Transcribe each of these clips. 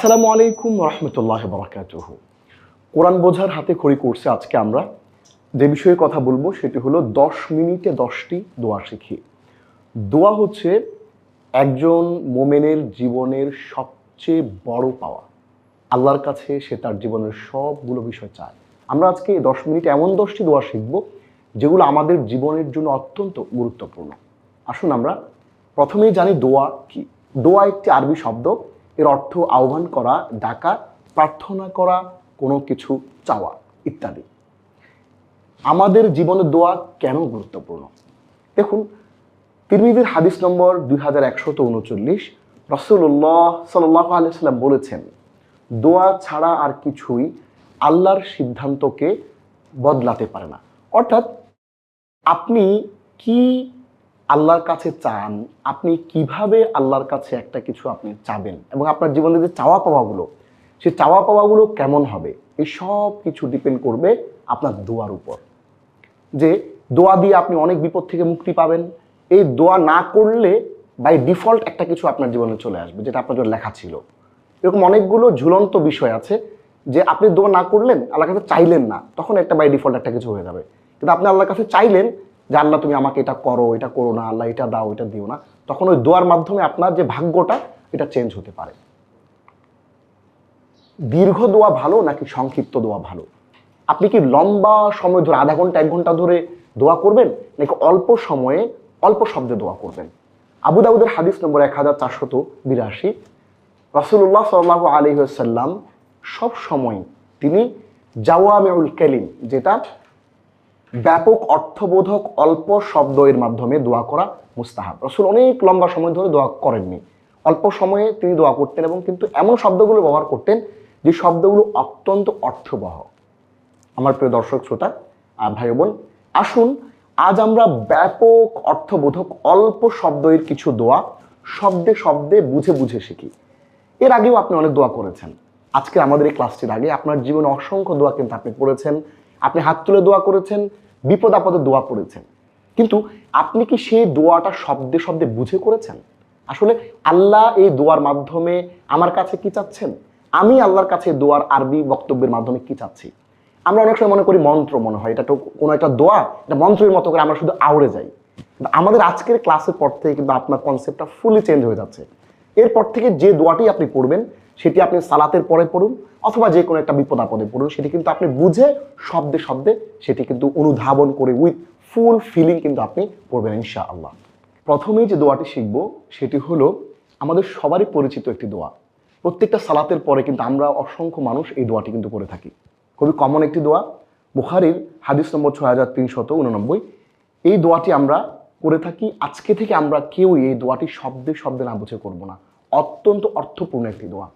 আসসালামু আলাইকুম রহমতুল্লাহ বরাকাতুহ কোরআন বোঝার হাতে খড়ি করছে আজকে আমরা। যে বিষয়ে কথা বলব সেটি হলো দশ মিনিটে দশটি দোয়া শিখি। দোয়া হচ্ছে একজন মোমেনের জীবনের সবচেয়ে বড় পাওয়া। আল্লাহর কাছে সে তার জীবনের সবগুলো বিষয় চায়। আমরা আজকে দশ মিনিট এমন দশটি দোয়া শিখব যেগুলো আমাদের জীবনের জন্য অত্যন্ত গুরুত্বপূর্ণ। আসুন আমরা প্রথমেই জানি দোয়া কি। দোয়া একটি আরবি শব্দ। এর অর্থ আহ্বান করা, ডাকা, প্রার্থনা করা, কোনো কিছু চাওয়া ইত্যাদি। আমাদের জীবনে দোয়া কেন গুরুত্বপূর্ণ? দেখুন তিরমিদের হাদিস নম্বর দুই হাজার একশত উনচল্লিশ রসুল্লাহ সাল্লাহ আলিয়াল্লাম বলেছেন, দোয়া ছাড়া আর কিছুই আল্লাহর সিদ্ধান্তকে বদলাতে পারে না। অর্থাৎ আপনি কি আল্লাহর কাছে চান, আপনি কীভাবে আল্লাহর কাছে একটা কিছু আপনি চাবেন? এবং আপনার জীবনে যে চাওয়া পাওয়াগুলো, সেই চাওয়া পাওয়াগুলো কেমন হবে? এই সব কিছু ডিপেন্ড করবে আপনার দোয়ার উপর। যে দোয়া দিয়ে আপনি অনেক বিপদ থেকে মুক্তি পাবেন। এই দোয়া না করলে বাই ডিফল্ট একটা কিছু আপনার জীবনে চলে আসবে, যেটা আপনার জন্য লেখা ছিল। এরকম অনেকগুলো ঝুলন্ত বিষয় আছে যে আপনি দোয়া না করলেন, আল্লাহর কাছে চাইলেন না, তখন একটা বাই ডিফল্ট একটা কিছু হয়ে যাবে। কিন্তু আপনি আল্লাহর কাছে চাইলেন যে, আল্লাহ, তুমি আমাকে এটা করো এটা করো না, আল্লাহ, এটা দাও, এটা দিও না। তখন ওই দোয়ার মাধ্যমে আপনার যে ভাগ্যটা, এটা চেঞ্জ হতে পারে। দীর্ঘ দোয়া ভালো নাকি সংক্ষিপ্ত দোয়া ভালো? আপনি কি লম্বা সময় ধরে, আধা ঘণ্টা, এক ঘণ্টা ধরে দোয়া করবেন, নাকি অল্প সময়ে, অল্প শব্দে দোয়া করবেন? আবু দাউদের হাদিস নম্বর এক হাজার চারশত বিরাশি। রসুল্লাহ সাল্লাহ আলহিহাল্লাম সব সময় তিনি জাওয়ামেউল কেলিম, যেটা ব্যাপক অর্থবোধক অল্প শব্দ এর মাধ্যমে দোয়া করা মুস্তাহাব। রসুল অনেক লম্বা সময় ধরে দোয়া করেননি। অল্প সময়ে তিনি দোয়া করতেন এবং কিন্তু এমন শব্দগুলো ব্যবহার করতেন যে শব্দগুলো অত্যন্ত অর্থবহ। আমার প্রিয় দর্শক, শ্রোতা আর ভাই বোন, আসুন আজ আমরা ব্যাপক অর্থবোধক অল্প শব্দের কিছু দোয়া শব্দে শব্দে বুঝে বুঝে শিখি। এর আগেও আপনি অনেক দোয়া করেছেন। আজকে আমাদের এই ক্লাসটির আগে আপনার জীবনে অসংখ্য দোয়া কিন্তু আপনি পড়েছেন। আপনি হাত তুলে দোয়া করেছেন, বিপদ আপদে দোয়া পড়েছেন কিন্তু আপনি কি সেই দোয়াটা শব্দে শব্দে বুঝে করেছেন? আসলে আল্লাহ এই দোয়ার মাধ্যমে আমার কাছে কি চাচ্ছেন? আমি আল্লাহর কাছে দোয়ার আরবি বক্তব্যের মাধ্যমে কি চাচ্ছি? আমরা অনেক সময় মনে করি মন্ত্র মনে হয়, এটা কোনো একটা দোয়া, এটা মন্ত্রের মতো করে আমরা শুধু আউড়ে যাই। আমাদের আজকের ক্লাসের পর থেকে কিন্তু আপনার কনসেপ্টটা ফুলি চেঞ্জ হয়ে যাচ্ছে। এরপর থেকে যে দোয়াটি আপনি পড়বেন সেটি আপনি সালাতের পরে পড়ুন, অথবা যে কোনো একটা বিপদ আপদে পড়ুন, সেটি কিন্তু আপনি বুঝে শব্দে শব্দে সেটি কিন্তু অনুধাবন করে উইথ ফুল ফিলিং কিন্তু আপনি পড়বেন ইনশা আল্লাহ প্রথমেই যে দোয়াটি শিখব, সেটি হলো আমাদের সবারই পরিচিত একটি দোয়া। প্রত্যেকটা সালাতের পরে কিন্তু আমরা অসংখ্য মানুষ এই দোয়াটি কিন্তু করে থাকি। খুবই কমন একটি দোয়া। বুখারির হাদিস নম্বর ছয় হাজার তিনশত উননব্বই। এই দোয়াটি আমরা করে থাকি। আজকে থেকে আমরা কেউই এই দোয়াটি শব্দে শব্দে না বুঝে করব না। অত্যন্ত অর্থপূর্ণ একটি দোয়া।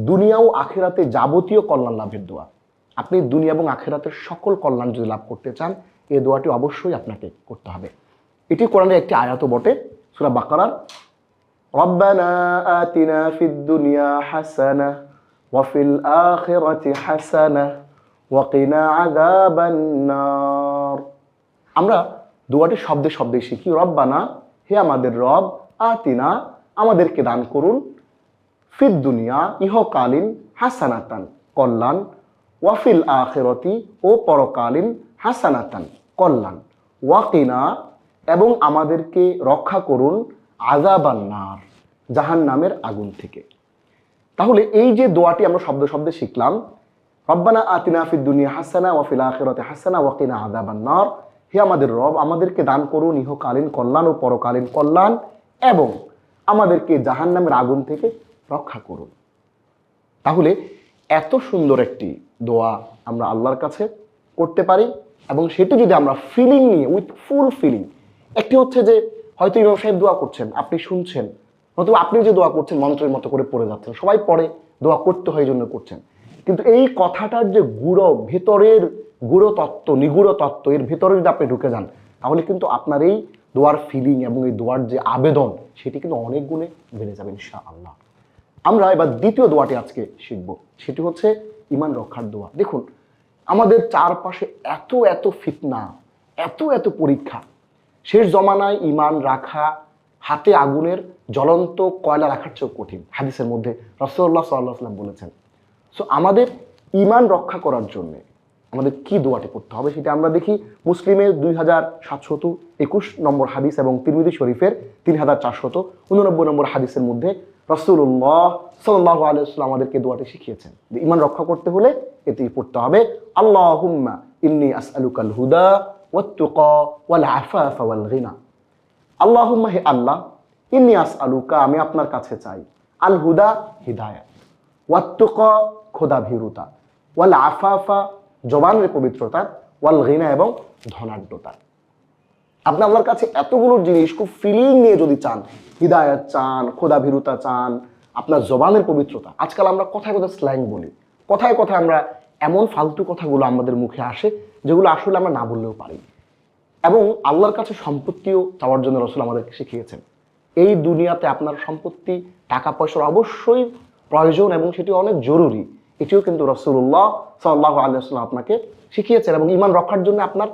দুনিয়া ও আখেরাতে যাবতীয় কল্যাণ লাভের দোয়া আপনি দুনিয়া এবং আখেরাতের সকল কল্যাণ যদি লাভ করতে চান এই দোয়াটি অবশ্যই আপনাকে করতে হবে এটি কোরআনের একটি আয়াত বটে সুরা বাকারার ربنا آتنا في الدنيا حسنة وفي الآخرة حسنة وقنا عذاب النار আমরা দোয়াটি শব্দে শব্দে শিখি রব্বানা হে আমাদের রব আতিনা আমাদেরকে দান করুন ফিদ দুনিয়া ইহকালীন হাসানাতান, কল্যাণ। ওয়াফিল আখেরতি, ও পরকালীন হাসানাতান, কল্যাণ। ওয়াকিনা এবং আমাদেরকে রক্ষা করুন আজাবান্নার জাহান নামের আগুন থেকে। তাহলে এই যে দোয়াটি আমরা শব্দ শব্দে শিখলাম, রব্বানা আতিনা ফিদ দুনিয়া হাসানা ওয়াফিল আখিরাতে হাসানা ওয়াকিনা আযাবান্নার হে আমাদের রব, আমাদেরকে দান করুন ইহকালীন কল্যাণ ও পরকালীন কল্যাণ, এবং আমাদেরকে জাহান্নামের আগুন থেকে রক্ষা করুন। তাহলে এত সুন্দর একটি দোয়া আমরা আল্লাহর কাছে করতে পারি এবং সেটি যদি আমরা ফিলিং নিয়ে উইথ ফুল ফিলিং একটি হচ্ছে যে হয়তো ইমাম সাহেব দোয়া করছেন, আপনি শুনছেন, নতুবা আপনি যে দোয়া করছেন মন্ত্রের মতো করে পড়ে যাচ্ছেন, সবাই পড়ে, দোয়া করতে হয় জন্য করছেন। কিন্তু এই কথাটার যে গুড়ো, ভেতরের গুড়ো তত্ত্ব, নিগুড়ো তত্ত্ব, এর ভেতরে যদি আপনি ঢুকে যান, তাহলে কিন্তু আপনার এই দোয়ার ফিলিং এবং এই দোয়ার যে আবেদন, সেটি কিন্তু অনেক গুণে বেড়ে যাবে ইনশা আল্লাহ আমরা এবার দ্বিতীয় দোয়াটি আজকে শিখব। সেটি হচ্ছে ইমান রক্ষার দোয়া। দেখুন, আমাদের চারপাশে এত এত ফিতনা, এত এত পরীক্ষা। শেষ জমানায় ইমান রাখা হাতে আগুনের জ্বলন্ত কয়লা রাখার চেয়েও কঠিন। হাদিসের মধ্যে রসল্লাহ সাল্লাহ সাল্লাম বলেছেন। সো আমাদের ইমান রক্ষা করার জন্যে আমাদের কি দোয়াটি করতে হবে সেটা আমরা দেখি মুসলিমের দুই হাজার সাতশত একুশ নম্বর হাদিস এবং তিরমিদি শরীফের তিন হাজার চারশত উননব্বই নম্বর হাদিসের মধ্যে রসুল্লাহ সাল্লাহ আলাইসাল্লাম আমাদেরকে দোয়াটি শিখিয়েছেন যে ইমান রক্ষা করতে হলে এটি পড়তে হবে আল্লাহ হুম্মা ইন্নি আসআলুকাল হুদা ওয়াত্তুকা আল্লাহুম্মা হে আল্লাহ, ইন্নি আসআলুকা, আমি আপনার কাছে চাই, আল হুদা হিদায়াত খোদা ভীরুতা, ওয়াল আফাফা জবানের পবিত্রতা, ওয়াল গিনা এবং ধনাঢ্যতা। আপনি আল্লাহর কাছে এতগুলো জিনিস খুব ফিলিং নিয়ে যদি চান, হৃদায়ত চান খোদা ভীরুতা চান, আপনার জবানের পবিত্রতা, আজকাল আমরা কথায় কথায় স্ল্যাং বলি। কথায় কথায় আমরা এমন ফালতু কথাগুলো আমাদের মুখে আসে, যেগুলো আসলে আমরা না বললেও পারি। এবং আল্লাহর কাছে সম্পত্তিও চাওয়ার জন্য রসুল আমাদেরকে শিখিয়েছেন। এই দুনিয়াতে আপনার সম্পত্তি, টাকা পয়সার অবশ্যই প্রয়োজন এবং সেটি অনেক জরুরি। এটিও কিন্তু রসুল্লাহ সাল্লাহ আলিয়াল্লাম আপনাকে শিখিয়েছেন এবং ইমান রক্ষার জন্য আপনার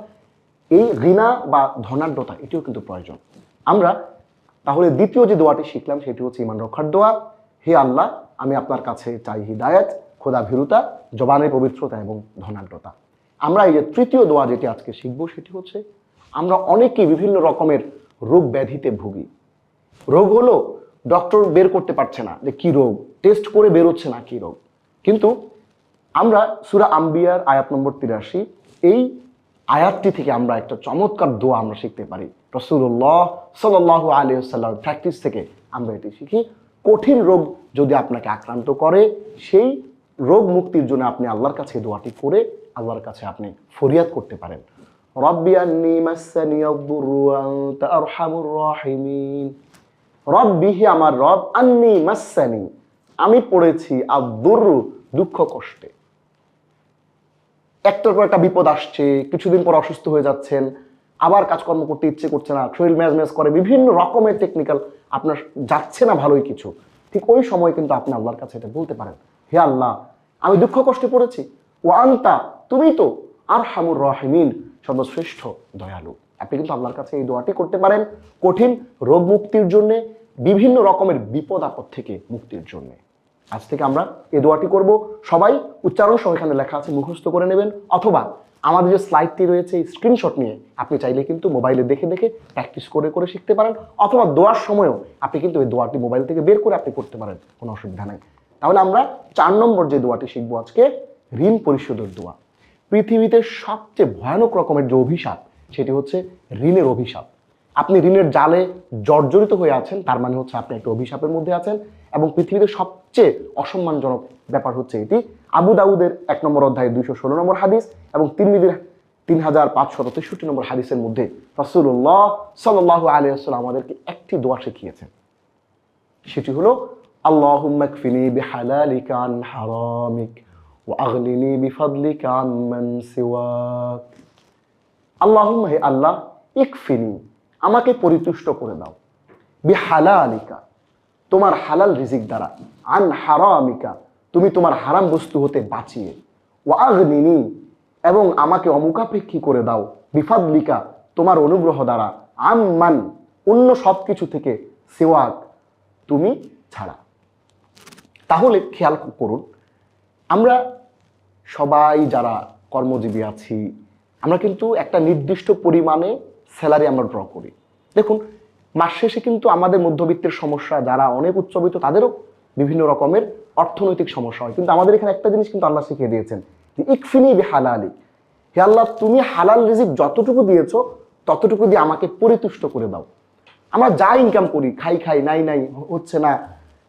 এই ঋণা বা ধনাঢ্যতা, এটিও কিন্তু প্রয়োজন। আমরা তাহলে দ্বিতীয় যে দোয়াটি শিখলাম, সেটি হচ্ছে ইমান রক্ষার দোয়া। হে আল্লাহ, আমি আপনার কাছে চাই হিদায়াত খোদা ভীরুতা জবানের পবিত্রতা এবং ধনাঢ্যতা। আমরা এই যে তৃতীয় দোয়া যেটি আজকে শিখব, সেটি হচ্ছে আমরা অনেকেই বিভিন্ন রকমের রোগ ব্যাধিতে ভুগি। রোগ হলো ডক্টর বের করতে পারছে না যে কি রোগ, টেস্ট করে বেরোচ্ছে না কি রোগ। কিন্তু আমরা সুরা আম্বিয়ার আয়াত নম্বর তিরাশি, এই আয়াতটি থেকে আমরা একটা চমৎকার দোয়া আমরা শিখতে পারি। রসুল্লাহ সাল আলী সাল্লাম প্র্যাকটিস থেকে আমরা এটি শিখি। কঠিন রোগ যদি আপনাকে আক্রান্ত করে, সেই রোগ মুক্তির জন্য আপনি আল্লাহর কাছে দোয়াটি করে আল্লাহর কাছে আপনি ফরিয়াদ করতে পারেন। রব্বি আন্নি মাসানি আদ-দুররু ওয়া আনতা আরহামুর রাহিমিন। রব্বি হি আমার রব, আন্নি মাসানি আমি পড়েছি আদ-দুররু দুঃখ কষ্টে। একটার পর একটা বিপদ আসছে, কিছুদিন পর অসুস্থ হয়ে যাচ্ছেন, আবার কাজকর্ম করতে ইচ্ছে করছে না, শরীর ম্যাজ ম্যাজ করে, বিভিন্ন রকমের টেকনিক্যাল আপনার যাচ্ছে না ভালোই কিছু। ঠিক ওই সময় কিন্তু আপনি আল্লাহর কাছে এটা বলতে পারেন, হে আল্লাহ, আমি দুঃখ কষ্টে পড়েছি। ও আন্তা, তুমি তো আর হামুর রহিমিন, সর্বশ্রেষ্ঠ দয়ালু। আপনি কিন্তু আল্লাহর কাছে এই দোয়াটি করতে পারেন কঠিন রোগ মুক্তির জন্যে, বিভিন্ন রকমের বিপদ আপদ থেকে মুক্তির জন্য। আজ থেকে আমরা এই দোয়াটি করব। সবাই উচ্চারণ সহ এখানে লেখা আছে, মুখস্থ করে নেবেন। অথবা আমাদের যে স্লাইডটি রয়েছে স্ক্রিনশট নিয়ে আপনি চাইলে কিন্তু মোবাইলে দেখে দেখে প্র্যাকটিস করে করে শিখতে পারেন। অথবা দোয়ার সময়ও আপনি কিন্তু এই দোয়াটি মোবাইল থেকে বের করে আপনি করতে পারেন, কোনো অসুবিধা নেই। তাহলে আমরা চার নম্বর যে দোয়াটি শিখব আজকে, ঋণ পরিশোধের দোয়া। পৃথিবীতে সবচেয়ে ভয়ানক রকমের যে অভিশাপ, সেটি হচ্ছে ঋণের অভিশাপ। আপনি ঋণের জালে জর্জরিত হয়ে আছেন, তার মানে হচ্ছে আপনি একটা অভিশাপের মধ্যে আছেন। এবং পৃথিবীতে সবচেয়ে অসম্মানজনক ব্যাপার হচ্ছে এটি। আবু দাউদের এক নম্বর অধ্যায়ে দুইশো ষোলো নম্বর হাদিস এবং তিরমিদির তিন হাজার পাঁচশত তেষট্টি নম্বর হাদিসের মধ্যে রসুল্লাহ সাল্লাহ আলিয়াল্লাম আমাদেরকে একটি দোয়া শিখিয়েছেন। সেটি হলো আল্লাহ ইকফিনি আমাকে পরিতুষ্ট করে দাও। বিহালালিকা তোমার হালাল রিজিক দ্বারা। আন হারামিকা, তুমি তোমার হারাম বস্তু হতে বাঁচিয়ে। ও আগনিনি, এবং আমাকে অমুখাপেক্ষী করে দাও। বিফাদলিকা, তোমার অনুগ্রহ দ্বারা। আম মান অন্য সব কিছু থেকে সেওয়াক তুমি ছাড়া। তাহলে খেয়াল করুন, আমরা সবাই যারা কর্মজীবী আছি, আমরা কিন্তু একটা নির্দিষ্ট পরিমাণে স্যালারি আমরা ড্র করি। দেখুন মাস শেষে কিন্তু আমাদের মধ্যবিত্তের সমস্যা, যারা অনেক উচ্চবিত্ত, তাদেরও বিভিন্ন রকমের অর্থনৈতিক সমস্যা হয়। কিন্তু আমাদের এখানে একটা জিনিস কিন্তু আল্লাহ শিখিয়ে দিয়েছেন ইকফিনি হালালি হে আল্লাহ, তুমি হালাল রিজিক যতটুকু দিয়েছ, ততটুকু দিয়ে আমাকে পরিতুষ্ট করে দাও। আমরা যা ইনকাম করি, খাই খাই, নাই নাই, হচ্ছে না।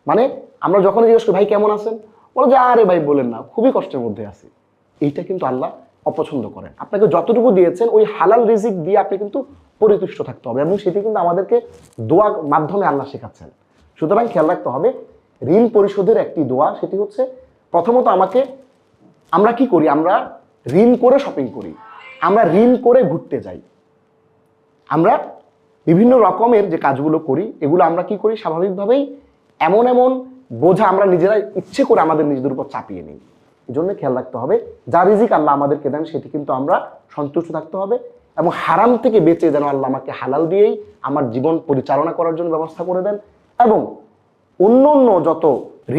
মানে আমরা যখন জিজ্ঞেস করি, ভাই, কেমন আছেন? বলো যে, আরে ভাই, বলেন না, খুবই কষ্টের মধ্যে আছি। এইটা কিন্তু আল্লাহ অপছন্দ করেন। আপনাকে যতটুকু দিয়েছেন, ওই হালাল রিজিক দিয়ে আপনি কিন্তু পরিতুষ্ট থাকতে হবে। এবং সেটি কিন্তু আমাদেরকে দোয়া মাধ্যমে আল্লাহ শেখাচ্ছেন। সুতরাং খেয়াল রাখতে হবে, ঋণ পরিশোধের একটি দোয়া, সেটি হচ্ছে প্রথমত আমাকে আমরা কি করি? আমরা ঋণ করে শপিং করি। আমরা ঋণ করে ঘুরতে যাই। আমরা বিভিন্ন রকমের যে কাজগুলো করি, এগুলো আমরা কি করি? স্বাভাবিকভাবেই এমন এমন বোঝা আমরা নিজেরা ইচ্ছে করে আমাদের নিজেদের উপর চাপিয়ে নিই। এই জন্য খেয়াল রাখতে হবে, যা রিজিক আল্লাহ আমাদেরকে দেন, সেটি কিন্তু আমরা সন্তুষ্ট থাকতে হবে। এবং হারাম থেকে বেঁচে যেন আল্লাহ আমাকে হালাল দিয়েই আমার জীবন পরিচালনা করার জন্য ব্যবস্থা করে দেন। এবং অন্য অন্য যত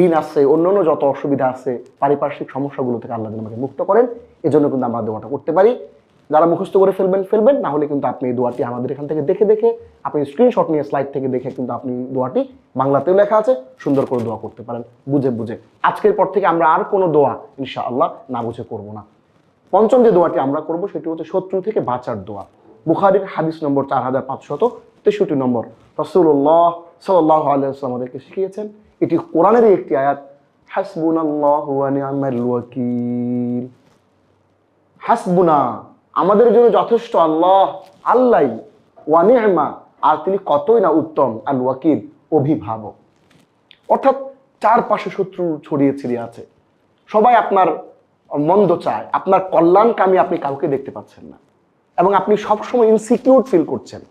ঋণ আছে, অন্য অন্য যত অসুবিধা আছে, পারিপার্শ্বিক সমস্যাগুলো থেকে আল্লাহ যেন আমাকে মুক্ত করেন, এজন্য কিন্তু আমরা দোয়াটা করতে পারি। যারা মুখস্থ করে ফেলবেন ফেলবেন, না হলে কিন্তু আপনি এই দোয়াটি আমাদের এখান থেকে দেখে দেখে, আপনি স্ক্রিনশট নিয়ে স্লাইড থেকে দেখে কিন্তু আপনি দোয়াটি বাংলাতেও লেখা আছে, সুন্দর করে দোয়া করতে পারেন, বুঝে বুঝে। আজকের পর থেকে আমরা আর কোনো দোয়া ইনশাআল্লাহ না বুঝে করব না। পঞ্চম যে দোয়াটি আমরা করব, সেটি হচ্ছে শত্রু থেকে বাঁচার দোয়া। বুখারির হাদিস নম্বর চার হাজার পাঁচশত তেষট্টি নম্বর। রসুল্লাহ সাল্লাহ আলাইসলাম আমাদেরকে শিখিয়েছেন, এটি কোরআনেরই একটি আয়াত, হাসবুনাল্লাহ ওয়া নি'মাল ওয়াকিল। হাসবুনা, আমাদের জন্য যথেষ্ট আল্লাহ আল্লাহ ওয়া নি'মা আর তিনি কতই না উত্তম, আল ওয়াকিল, অভিভাবক। অর্থাৎ চারপাশে শত্রু ছড়িয়ে ছিড়িয়ে আছে। সবাই আপনার মন্দ চায়, আপনার কল্যাণকামী আপনি কাউকে দেখতে পাচ্ছেন না। এবং আপনি সবসময় ইনসিকিউর ফিল করছেন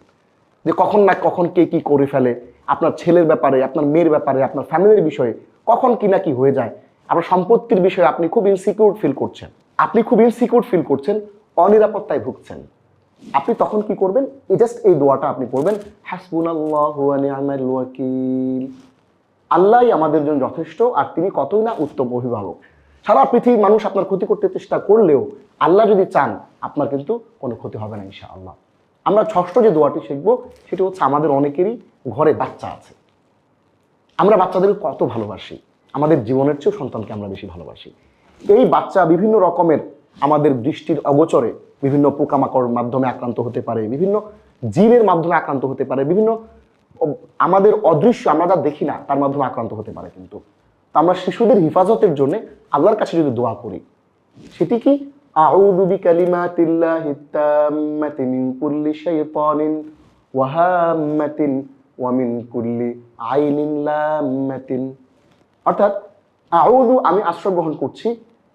যে কখন না কখন কে কি করে ফেলে, আপনার ছেলের ব্যাপারে, আপনার মেয়ের ব্যাপারে, আপনার ফ্যামিলির বিষয়ে কখন কি না কি হয়ে যায়। আপনার সম্পত্তির বিষয়ে আপনি খুব ইনসিকিউর ফিল করছেন। আপনি খুব ইনসিকিউর ফিল করছেন, অনিরাপত্তায় ভুগছেন। আপনি তখন কি করবেন? এই জাস্ট এই দোয়াটা আপনি করবেন হাসবুনাল্লাহু আল্লাহই আমাদের জন্য যথেষ্ট, আর তিনি কতই না উত্তম অভিভাবক। সারা পৃথিবীর মানুষ আপনার ক্ষতি করতে চেষ্টা করলেও আল্লাহ যদি চান, আপনার কিন্তু কোনো ক্ষতি হবে না ইনশাআল্লাহ। আমরা ষষ্ঠ যে দোয়াটি শিখব, সেটি হচ্ছে আমাদের অনেকেরই ঘরে বাচ্চা আছে। আমরা বাচ্চাদের কত ভালোবাসি, আমাদের জীবনের চেয়েও সন্তানকে আমরা বেশি ভালোবাসি। এই বাচ্চা বিভিন্ন রকমের আমাদের দৃষ্টির অগোচরে বিভিন্ন পোকামাকড় মাধ্যমে আক্রান্ত হতে পারে, বিভিন্ন জীবের মাধ্যমে আক্রান্ত হতে পারে, বিভিন্ন আমাদের অদৃশ্য, আমরা যা দেখি না, তার মাধ্যমে আক্রান্ত হতে পারে কিন্তু। আমরা শিশুদের হেফাজতের জন্য আল্লাহর কাছে যদি দোয়া করি, সেটি কি? আউযু বিকালিমাতিল্লাহি তাম্মাতি মিন কুল্লি শাইতানিন ওয়া হাম্মাতিন ওয়া মিন কুল্লি আইনিন লাম্মাতিন। অর্থাৎ, আউযু আমি আশ্রয় গ্রহণ করছি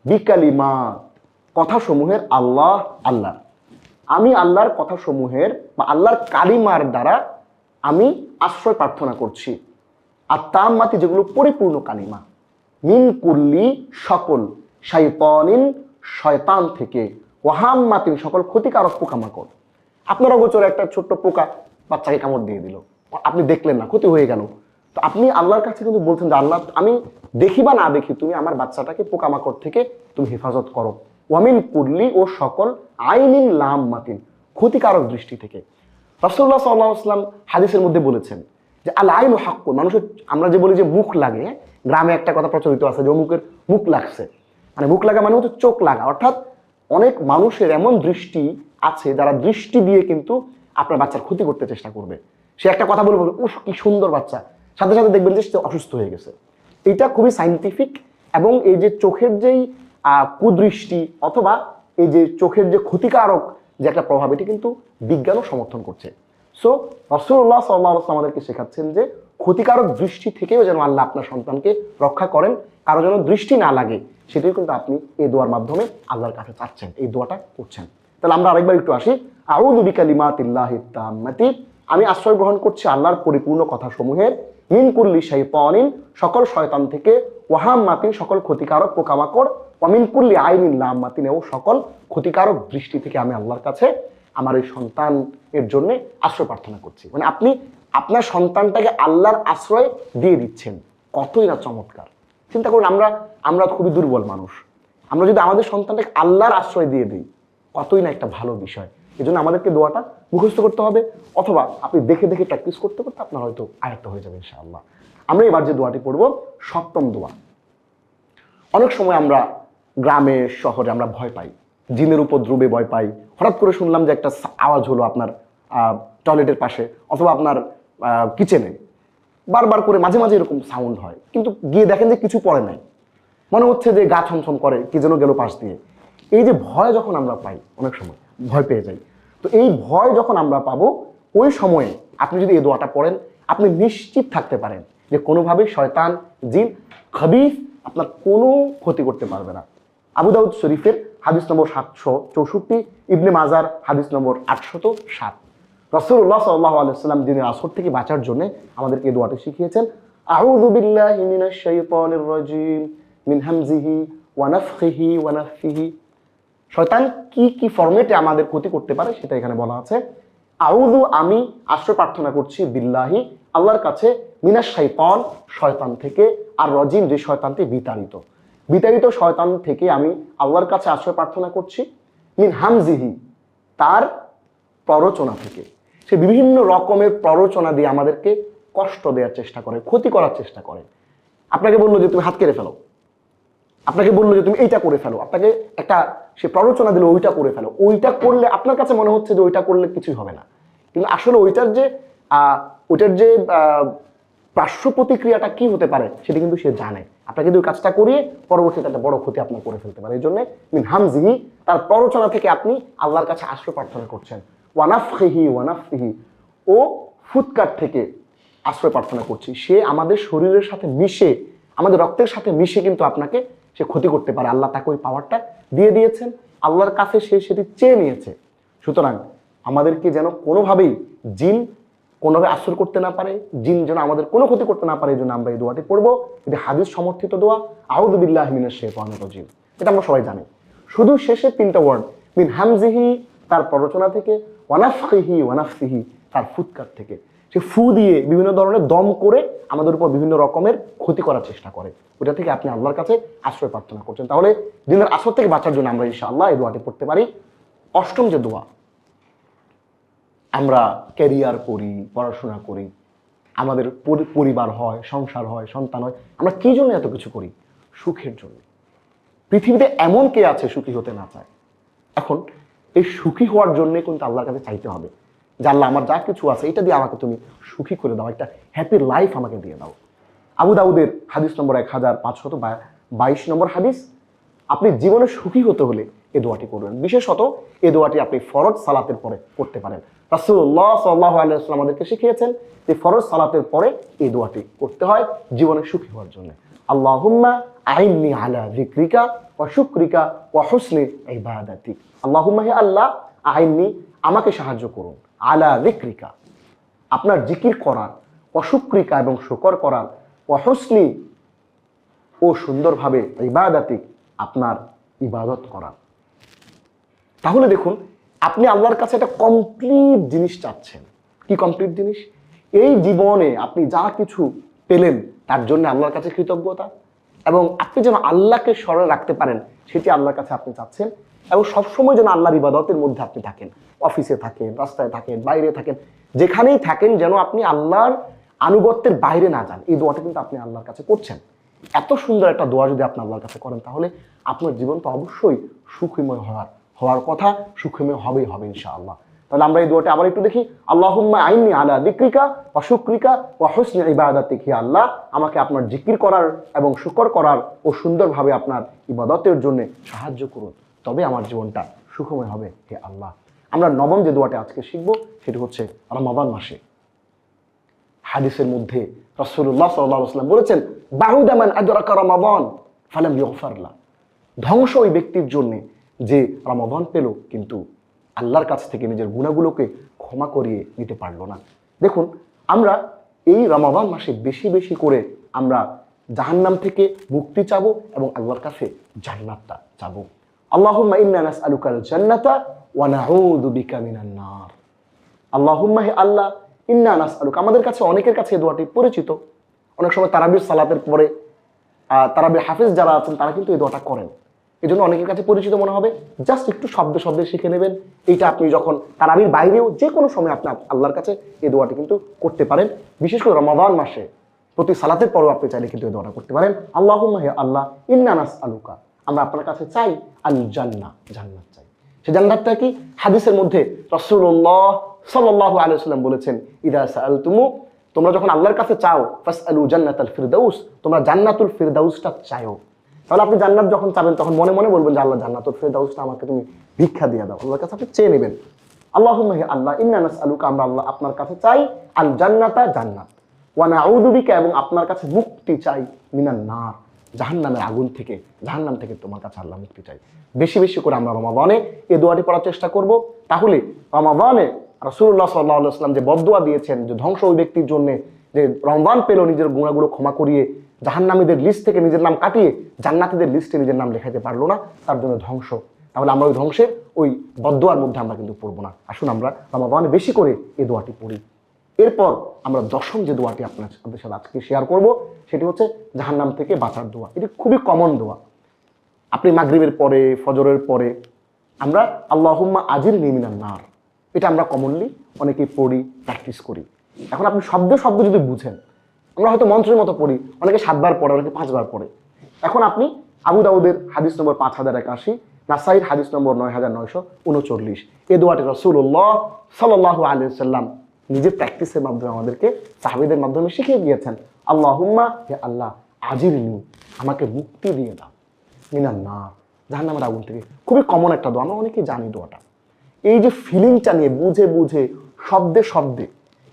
বিকালিমাত কথাসমূহের আল্লাহ আল্লাহ। আমি আল্লাহর কথাসমূহের বা আল্লাহর কালিমার দ্বারা আমি আশ্রয় প্রার্থনা করছি। আর তাম্মাতি যেগুলো পরিপূর্ণ কালিমা। মিন কুল্লি সকল শাইতানিন, শয়তান থেকে। ওয়াহাম্মাতিন সকল ক্ষতিকারক পোকামাকড়। আপনার অগোচরে একটা ছোট্ট পোকা বাচ্চাকে কামড় দিয়ে দিল। আপনি দেখলেন না, ক্ষতি হয়ে গেল। তো আপনি আল্লাহর কাছে কিন্তু বলছেন যে, আল্লাহ, আমি দেখি বা না দেখি, তুমি আমার বাচ্চাটাকে পোকামাকড় থেকে তুমি হেফাজত করো। ওয়ামিন কুল্লি ও সকল আইনিন লাম মাতিন ক্ষতিকারক দৃষ্টি থেকে। রাসুল্লাহ সাল্লাহ আসলাম হাদিসের মধ্যে বলেছেন যে আল আইন হাক্কু মানুষের, আমরা যে বলি যে মুখ লাগে, গ্রামে একটা কথা প্রচলিত আছে যে অমুকের মুখ লাগছে। মানে মুখ লাগা মানে হচ্ছে চোখ লাগা। অর্থাৎ অনেক মানুষের এমন দৃষ্টি আছে যারা দৃষ্টি দিয়ে কিন্তু আপনার বাচ্চার ক্ষতি করতে চেষ্টা করবে। সে একটা কথা বলবে, উফ, কি সুন্দর বাচ্চা। সাথে সাথে দেখবেন যে সে অসুস্থ হয়ে গেছে। এটা খুবই সাইন্টিফিক এবং এই যে চোখের যেই কুদৃষ্টি অথবা এই যে চোখের যে ক্ষতিকারক যে একটা প্রভাব, এটি কিন্তু বিজ্ঞানও সমর্থন করছে। সো রসুল্লাহ সাল্লাহ আসলাম আমাদেরকে শেখাচ্ছেন যে ক্ষতিকারক দৃষ্টি থেকেও যেন আল্লাহ আপনার সন্তানকে রক্ষা করেন, কারও যেন দৃষ্টি না লাগে, সেটাই কিন্তু আপনি এই দোয়ার মাধ্যমে আল্লাহর কাছে চাচ্ছেন, এই দোয়াটা করছেন। তাহলে আমরা আরেকবার একটু আসি। বিকালিমাতিল্লাহি আমি আশ্রয় গ্রহণ করছি আল্লাহর পরিপূর্ণ কথাসমূহের। মিন কুল্লি শাইতানিন, সকল শয়তান থেকে। ওয়াহাম মাতিন সকল ক্ষতিকারক পোকামাকড়। ওয়ামিন কুল্লি আইনিন মাতিন এবং সকল ক্ষতিকারক দৃষ্টি থেকে আমি আল্লাহর কাছে আমার এই সন্তান এর জন্য আশ্রয় প্রার্থনা করছি। মানে আপনি আপনার সন্তানটাকে আল্লাহর আশ্রয় দিয়ে দিচ্ছেন। কতই না চমৎকার। চিন্তা করুন, আমরা আমরা খুবই দুর্বল মানুষ। আমরা যদি আমাদের সন্তানটাকে আল্লাহর আশ্রয় দিয়ে দিই, কতই না একটা ভালো বিষয়। এই জন্য আমাদেরকে দোয়াটা মুখস্থ করতে হবে। অথবা আপনি দেখে দেখে প্র্যাকটিস করতে করতে আপনার হয়তো আয়ত্ত হয়ে যাবে ইনশাআল্লাহ। আমরা এবার যে দোয়াটি পড়ব, সপ্তম দোয়া। অনেক সময় আমরা গ্রামে, শহরে আমরা ভয় পাই। জিনের উপদ্রবে ভয় পাই। হঠাৎ করে শুনলাম যে একটা আওয়াজ হলো আপনার টয়লেটের পাশে অথবা আপনার কিচেনে। বারবার করে মাঝে মাঝে এরকম সাউন্ড হয়। কিন্তু গিয়ে দেখেন যে কিছু পড়ে নাই। মনে হচ্ছে যে গা ছমছম করে, কি যেন গেল পাশ দিয়ে। এই যে ভয় যখন আমরা পাই, অনেক সময় ভয় পেয়ে যাই। তো এই ভয় যখন আমরা পাবো, ওই সময়ে আপনি যদি এই দোয়াটা পড়েন, আপনি নিশ্চিত থাকতে পারেন যে কোনোভাবে শয়তান, জিন খাবিফ আপনার কোনো ক্ষতি করতে পারবে না। আবু দাউদ শরীফের হাদিস নম্বর সাতশো চৌষট্টি, ইবনে মাজার হাদিস নম্বর আটশত সাত। রসুল্লাহ সাল্লাহ আলাইসাল্লাম যিনি আসর থেকে বাঁচার জন্য আমাদেরকে দোয়াটি শিখিয়েছেন। আউযু বিল্লাহি মিনাশ শাইতানির রাজিম, মিন হামজিহি ওয়া নাফখিহি ওয়া নাফথিহি শয়তান কি কি ফরম্যাটে আমাদের ক্ষতি করতে পারে সেটা এখানে বলা আছে। আউদু আমি আশ্রয় প্রার্থনা করছি বিল্লাহি, আল্লাহর কাছে মিনাস শাইতান, শয়তান থেকে, আর রজিম যে শয়তানটি বিতাড়িত। বিতাড়িত শয়তান থেকে আমি আল্লাহর কাছে আশ্রয় প্রার্থনা করছি মিন হামজিহি, তার প্ররোচনা থেকে। সে বিভিন্ন রকমের প্ররোচনা দিয়ে আমাদেরকে কষ্ট দেওয়ার চেষ্টা করে, ক্ষতি করার চেষ্টা করে। আপনাকে বলল যে তুমি হাত কেড়ে ফেলো। আপনাকে বলল যে তুমি এইটা করে ফেলো। আপনাকে একটা সে প্ররোচনা দিল, ওইটা করে ফেলো। ওইটা করলে আপনার কাছে মনে হচ্ছে যে ওইটা করলে কিছুই হবে না। কিন্তু আসলে ওইটার যে ওইটার যে পার্শ্ব প্রতিক্রিয়াটা কি হতে পারে, সেটা কিন্তু সে জানে। আপনাকে ওই কাজটা করিয়ে পরবর্তীতে একটা বড় ক্ষতি আপনার করে ফেলতে পারে। এই জন্য মিন হামজিহি, তার প্ররোচনা থেকে আপনি আল্লাহর কাছে আশ্রয় প্রার্থনা করছেন। ওয়ানাফহি ওয়ানাফহি ও ফুৎকার থেকে আশ্রয় প্রার্থনা করছি। সে আমাদের শরীরের সাথে মিশে, আমাদের রক্তের সাথে মিশে কিন্তু আপনাকে সে ক্ষতি করতে পারে। আল্লাহ তাকে ওই পাওয়ারটা দিয়ে দিয়েছেন। আল্লাহর কাছে সে সেটি চেয়ে নিয়েছে। সুতরাং আমাদেরকে যেন কোনোভাবেই জিন কোনোভাবে আশ্রয় করতে না পারে, জিন যেন আমাদের কোনো ক্ষতি করতে না পারে, এই জন্য আমরা এই দোয়াটি পড়ব। এটি হাদিস সমর্থিত দোয়া। আউদুবিল্লাহ মিনের শেখ রজিম। এটা আমরা সবাই জানি। শুধু শেষে তিনটা ওয়ার্ড মিন হামজিহি, তার প্ররোচনা থেকে ওয়ানাফিহি ওয়ানাফসিহি তার ফুৎকার থেকে। সে ফু দিয়ে বিভিন্ন ধরনের দম করে আমাদের উপর বিভিন্ন রকমের ক্ষতি করার চেষ্টা করে। ওটা থেকে আপনি আল্লাহর কাছে আশ্রয় প্রার্থনা করছেন। তাহলে দিনের আসর থেকে বাঁচার জন্য আমরা ইনশাআল্লাহ এই দোয়াটি পড়তে পারি। অষ্টম যে দোয়া আমরা ক্যারিয়ার করি, পড়াশোনা করি, আমাদের পরিবার হয়, সংসার হয়, সন্তান হয়, আমরা কি জন্য এত কিছু করি? সুখের জন্য। পৃথিবীতে এমন কে আছে সুখী হতে না চায় এখন এই সুখী হওয়ার জন্য কিন্তু আল্লাহর কাছে চাইতে হবে। আল্লাহ, আমার যা কিছু আছে, এটা দিয়ে আমাকে তুমি সুখী করে দাও, একটা হ্যাপি লাইফ আমাকে দিয়ে দাও। আবু দাউদের হাদিস নম্বর এক হাজার পাঁচশত বাইশ নম্বর হাদিস, আপনি জীবনে সুখী হতে হলে এই দোয়াটি করবেন। বিশেষত এই দোয়াটি আপনি ফরজ সালাতের পরে করতে পারেন। রাসূলুল্লাহ সাল্লাল্লাহু আলাইহি ওয়াসাল্লাম আমাদেরকে শিখিয়েছেন যে ফরজ সালাতের পরে এই দোয়াটি করতে হয় জীবনে সুখী হওয়ার জন্য। আল্লাহুম্মা আইননি আলা যিকরিকা ওয়া শুকরিকা ওয়া হুসনি ইবাদাতিক আল্লাহুম্মা হে আল্লাহ, আইননি, আমাকে সাহায্য করুন। আলা যিকরিকা, আপনার জিকির করার অশুক্রিকা এবং শুকর করার অহসনি ও সুন্দরভাবে ইবাদাতিক আপনার ইবাদত করার। তাহলে দেখুন, আপনি আল্লাহর কাছে একটা কমপ্লিট জিনিস চাচ্ছেন। কি কমপ্লিট জিনিস? এই জীবনে আপনি যা কিছু পেলেন, তার জন্য আল্লাহর কাছে কৃতজ্ঞতা এবং আপনি যেন আল্লাহকে স্মরণে রাখতে পারেন, সেটি আল্লাহর কাছে আপনি চাচ্ছেন এবং সবসময় যেন আল্লাহর ইবাদতের মধ্যে আপনি থাকেন। অফিসে থাকেন, রাস্তায় থাকেন, বাইরে থাকেন, যেখানেই থাকেন যেন আপনি আল্লাহর আনুগত্যের বাইরে না যান। এই দোয়াটা কিন্তু আপনি আল্লাহর কাছে করছেন। এত সুন্দর একটা দোয়া যদি আপনি আল্লাহর কাছে করেন, তাহলে আপনার জীবন তো অবশ্যই সুখময় হওয়ার হওয়ার কথা সুখময় হবেই হবে, ইনশাআল্লাহ। তাহলে আমরা এই দোয়াটা আবার একটু দেখি। আল্লাহুম্মা আইনি আলা দিক্রিকা ওয়া শুক্রিকা ওয়া হুসনি ইবাদাতিক, হি আল্লাহ, আমাকে আপনার জিকির করার এবং শুকর করার ও সুন্দরভাবে আপনার ইবাদতের জন্য সাহায্য করুন। তবে আমার জীবনটা সুখময় হবে, হে আল্লাহ। আমরা নবম যে দোয়াটা আজকে শিখব, সেটি হচ্ছে রমাবান মাসে। হাদিসের মধ্যে রসুল্লাহ সাল্লাম বলেছেন বাহুদামান আদরাকা রমাবান ফালাম ইগফারলা ধ্বংস ওই ব্যক্তির জন্য যে রমাবান পেল কিন্তু আল্লাহর কাছ থেকে নিজের গুণাগুলোকে ক্ষমা করিয়ে নিতে পারল না। দেখুন, আমরা এই রমাবান মাসে বেশি বেশি করে আমরা জাহান্নাম থেকে মুক্তি চাবো এবং আল্লাহর কাছে জান্নাতটা চাবো। আল্লাহুম্মা ইন্না নাসআলুকাল জান্নাতা ওয়া নাউযু বিকা মিনান নার। আল্লাহুম্মা হে আল্লাহ, ইন্না নাসআলুক। আমাদের কাছে অনেকের কাছে এই দোয়াটি পরিচিত। অনেক সময় তারাবির সালাতের পরে তারাবির হাফিজ যারা আছেন, তারা কিন্তু এই দোয়াটা করেন। এই জন্য অনেকের কাছে পরিচিত মনে হবে। জাস্ট একটু শব্দ শব্দে শিখে নেবেন। এইটা আপনি যখন তারাবির বাইরেও যে কোনো সময় আপনি আল্লাহর কাছে এই দোয়াটি কিন্তু করতে পারেন। বিশেষ করে রমাদান মাসে প্রতি সালাতের পরেও আপনি চাইলে কিন্তু এই দোয়াটা করতে পারেন। আল্লাহ হে আল্লাহ, ইন্না আলুকা আমরা আপনার কাছে চাই আল জান্না জান্নাত চাই। সে জান্নাতটা কি? হাদিসের মধ্যে রাসূলুল্লাহ সাল্লাল্লাহু আলাইহি সাল্লাম বলেছেন, ইদা সাআলতুমু তোমরা যখন আল্লাহর কাছে চাও, ফাসআলু জান্নাতাল ফিরদাউস, তোমরা জান্নাতুল ফিরদাউসটা চাও তাহলে আপনি জান্নাত যখন চাবেন, তখন মনে মনে বলবেন যে আল্লাহ জান্নাতুল ফিরদাউসটা আমাকে তুমি ভিক্ষা দিয়ে দাও, আল্লাহর কাছে আপনি চেয়ে নেবেন। আল্লাহুম্মা হে আল্লাহ, ইন্না নাসআলুকা, আমরা আল্লাহ আপনার কাছে চাই আল জান্নাতা। জান্নাত ওয়া নাউযু বিকা এবং আপনার কাছে মুক্তি চাই, মিনান নার, জাহান্নামের আগুন থেকে, জাহান্নাম থেকে তোমার কাছে আল্লাহ মুক্তি চাই। বেশি বেশি করে আমরা রমাবানে এই দোয়াটি পড়ার চেষ্টা করব। তাহলে রমাবানে রাসূলুল্লাহ সাল্লাল্লাহু আলাইহি ওয়াসাল্লাম যে বদদোয়া দিয়েছেন, যে ধ্বংস ওই ব্যক্তির জন্য, যে রমজান পেল, নিজের গুণাগুলো ক্ষমা করিয়ে জাহান্নামীদের লিস্ট থেকে নিজের নাম কাটিয়ে জান্নাতীদের লিস্টে নিজের নাম লেখাইতে পারল না, তার জন্য ধ্বংস। তাহলে আমরা ওই ধ্বংসের ওই বদোয়ার মধ্যে আমরা কিন্তু পড়ব না। আসুন আমরা রমাদানে বেশি করে এই দোয়াটি পড়ি। এরপর আমরা দশম যে দোয়াটি আপনার আপনাদের সাথে আজকে শেয়ার করব, সেটি হচ্ছে জাহান্নাম থেকে বাঁচার দোয়া। এটি খুবই কমন দোয়া। আপনি মাগরিবের পরে, ফজরের পরে, আমরা আল্লাহুম্মা আজির নিমিনার নার। এটা আমরা কমনলি অনেকেই পড়ি প্র্যাকটিস করি। এখন আপনি শব্দ শব্দ যদি বুঝেন আমরা হয়তো মন্ত্রের মতো পড়ি। অনেকে সাতবার পড়ে, অনেকে পাঁচবার পড়ে। এখন আপনি আবু দাউদের হাদিস নম্বর পাঁচ হাজার একাশি, নাসাইর হাদিস নম্বর নয় হাজার নয়শো উনচল্লিশ। এ দোয়াটি রসুল্লাহ সাল্লাহ আলিয়া সাল্লাম নিজে প্র্যাকটিসের মাধ্যমে আমাদেরকে সাহাবিদের মাধ্যমে শিখিয়ে দিয়েছেন। আল্লাহুম্মা হে আল্লাহ, আজির নি, আমাকে মুক্তি দিয়ে দাও। মিনার না জাহান্নামের আগুন থেকে। খুবই কমন একটা দোয়া, আমরা অনেকেই জানি দোয়াটা। এই যে ফিলিংটা নিয়ে বুঝে বুঝে, শব্দে শব্দে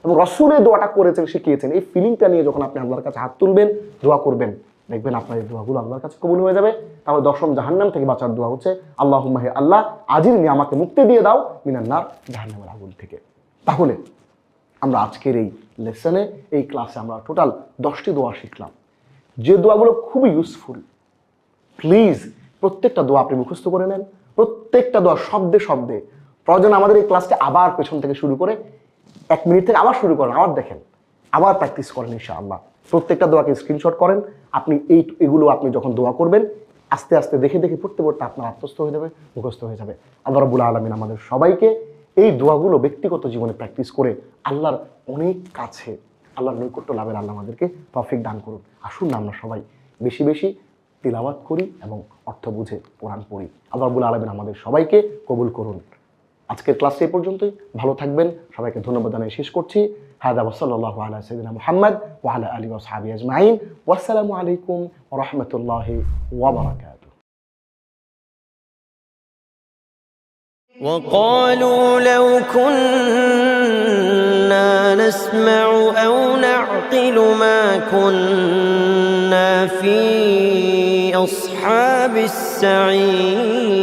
এবং রসুলের দোয়াটা করেছেন, শিখিয়েছেন। এই ফিলিংটা নিয়ে যখন আপনি আল্লাহর কাছে হাত তুলবেন, দোয়া করবেন, দেখবেন আপনার এই দোয়াগুলো আল্লাহর কাছে কবুল হয়ে যাবে। তাহলে দশম জাহান্নাম থেকে বাঁচার দোয়া হচ্ছে আল্লাহ হে আল্লাহ, আজির নিয়ে আমাকে মুক্তি দিয়ে দাও মিনার নার, জাহান্নামের আগুন থেকে। তাহলে আমরা আজকের এই লেসনে এই ক্লাসে আমরা টোটাল দশটি দোয়া শিখলাম। যে দোয়াগুলো খুবই ইউজফুল প্লিজ প্রত্যেকটা দোয়া আপনি মুখস্থ করে নেন। প্রত্যেকটা দোয়া শব্দে শব্দে। প্রয়োজন আমাদের এই ক্লাসটা আবার পেছন থেকে শুরু করে এক মিনিট থেকে আবার শুরু করেন, আবার দেখেন, আবার প্র্যাকটিস করেন ইনশাআল্লাহ। প্রত্যেকটা দোয়াকে স্ক্রিনশট করেন, আপনি এই এগুলো আপনি যখন দোয়া করবেন, আস্তে আস্তে দেখে দেখে পড়তে পড়তে আপনার আত্মস্থ হয়ে যাবে, মুখস্থ হয়ে যাবে। আল্লাহ রবুল্লা আলমিন আমাদের সবাইকে এই দোয়াগুলো ব্যক্তিগত জীবনে প্র্যাকটিস করে আল্লাহর অনেক কাছে, আল্লাহর নৈকট্য লাভের আল্লাহ আমাদেরকে তফিক দান করুন আসুন না আমরা সবাই বেশি বেশি তিলাওয়াত করি এবং অর্থ বুঝে কোরআন পড়ি। আল্লাহ রবুল আলমিন আমাদের সবাইকে কবুল করুন। আজকের ক্লাসে এই পর্যন্তই ভালো থাকবেন সবাইকে ধন্যবাদ জানিয়ে শেষ করছি হায়দা ওসল্লাহ আলা সঈদিনা মোহাম্মদ ওয়ালা আলী ওসাহাবি আজমাইন ওয়াসালামু আলাইকুম ওরহমতুল্লাহ ওয়াবারাকাত وقالوا لو كنا نسمع أو نعقل ما كنا في أصحاب السعير